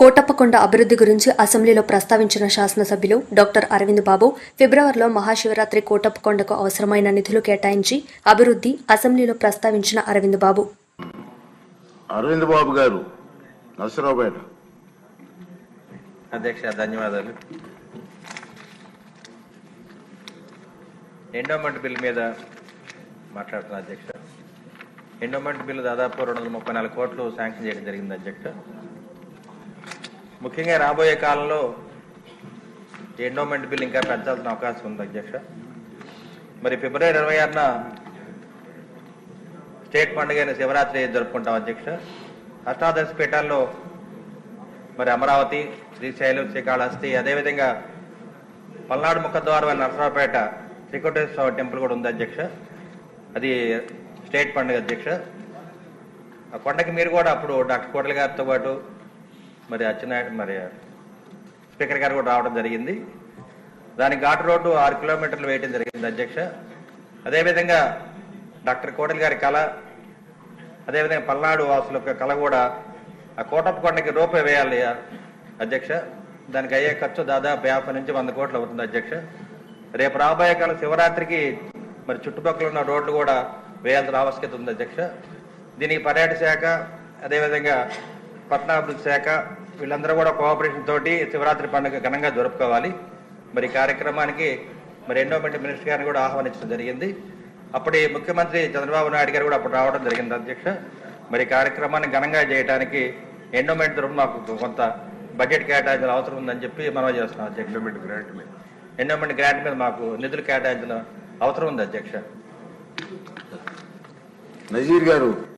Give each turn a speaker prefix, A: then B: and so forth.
A: కోటప్పకొండ అభివృద్ధి గురించి అసెంబ్లీలో ప్రస్తావించిన శాసనసభ్యులు డాక్టర్ అరవింద్ బాబు ఫిబ్రవరిలో మహాశివరాత్రి కోటప్పకొండకు అవసరమైన నిధులు కేటాయించి అభివృద్ధి అసెంబ్లీలో ప్రస్తావించిన అరవింద్ బాబు.
B: అరవింద్ బాబు గారు
C: అధ్యక్ష ధన్యవాదాలు. ఎండోమెంట్ బిల్ మీద మాట్లాడుతున్నా అధ్యక్ష. ఎండోమెంట్ బిల్లు దాదాపు రెండు వందల ముప్పై నాలుగు కోట్లు శాంక్షన్ చేయడం జరిగింది అధ్యక్ష. ముఖ్యంగా రాబోయే కాలంలో ఎండోమెంట్ బిల్ ఇంకా పెంచాల్సిన అవకాశం ఉంది అధ్యక్ష. మరి ఫిబ్రవరి ఇరవై ఆరున స్టేట్ పండుగ అయిన శివరాత్రి జరుపుకుంటాం అధ్యక్ష. అష్టాదశ పీఠాల్లో మరి అమరావతి శ్రీశైలం శ్రీకాళహస్తి అదేవిధంగా పల్నాడు ముఖద్వారం అని నరసరావుపేట శ్రీకోటేశ్వర స్వామి టెంపుల్ కూడా ఉంది అధ్యక్ష. అది స్టేట్ పండుగ అధ్యక్ష. ఆ కొండకి మీరు కూడా అప్పుడు డాక్టర్ కోటల గారితో పాటు మరి అచ్చెన్నాయుడు మరి స్పీకర్ గారు కూడా రావడం జరిగింది. దాని ఘాటు రోడ్డు ఆరు కిలోమీటర్లు వేయటం జరిగింది అధ్యక్ష. అదేవిధంగా డాక్టర్ కోటలి గారి కళ అదేవిధంగా పల్నాడు వాసుల యొక్క కళ కూడా ఆ కోటప్ప కొండకి రూపాయి వేయాలి అధ్యక్ష. దానికి అయ్యే ఖర్చు దాదాపు యాభై నుంచి వంద కోట్లు అవుతుంది అధ్యక్ష. రేపు రాబోయే కాలం శివరాత్రికి మరి చుట్టుపక్కల ఉన్న రోడ్లు కూడా వేయాల్సిన ఆవశ్యకత ఉంది అధ్యక్ష. దీనికి పర్యాటక శాఖ అదేవిధంగా పట్టణాభివృద్ధి శాఖ వీళ్ళందరూ కూడా కోఆపరేషన్ తోటి శివరాత్రి పండుగ ఘనంగా జరుపుకోవాలి. మరి కార్యక్రమానికి మరి ఎండోమెంట్ మినిస్టర్ గారిని కూడా ఆహ్వానించడం జరిగింది. అప్పటి ముఖ్యమంత్రి చంద్రబాబు నాయుడు గారు కూడా అప్పుడు రావడం జరిగింది అధ్యక్ష. మరి కార్యక్రమాన్ని ఘనంగా చేయడానికి ఎండోమెంట్ తరఫున మాకు కొంత బడ్జెట్ కేటాయించిన అవసరం ఉందని చెప్పి మనం చేస్తున్నాం అధ్యక్ష. ఎండోమెంట్ గ్రాంట్ మీద. ఎండోమెంట్ గ్రాంట్ మీద మాకు నిధులు కేటాయించిన అవసరం ఉంది అధ్యక్ష.
B: నజీర్ గారు.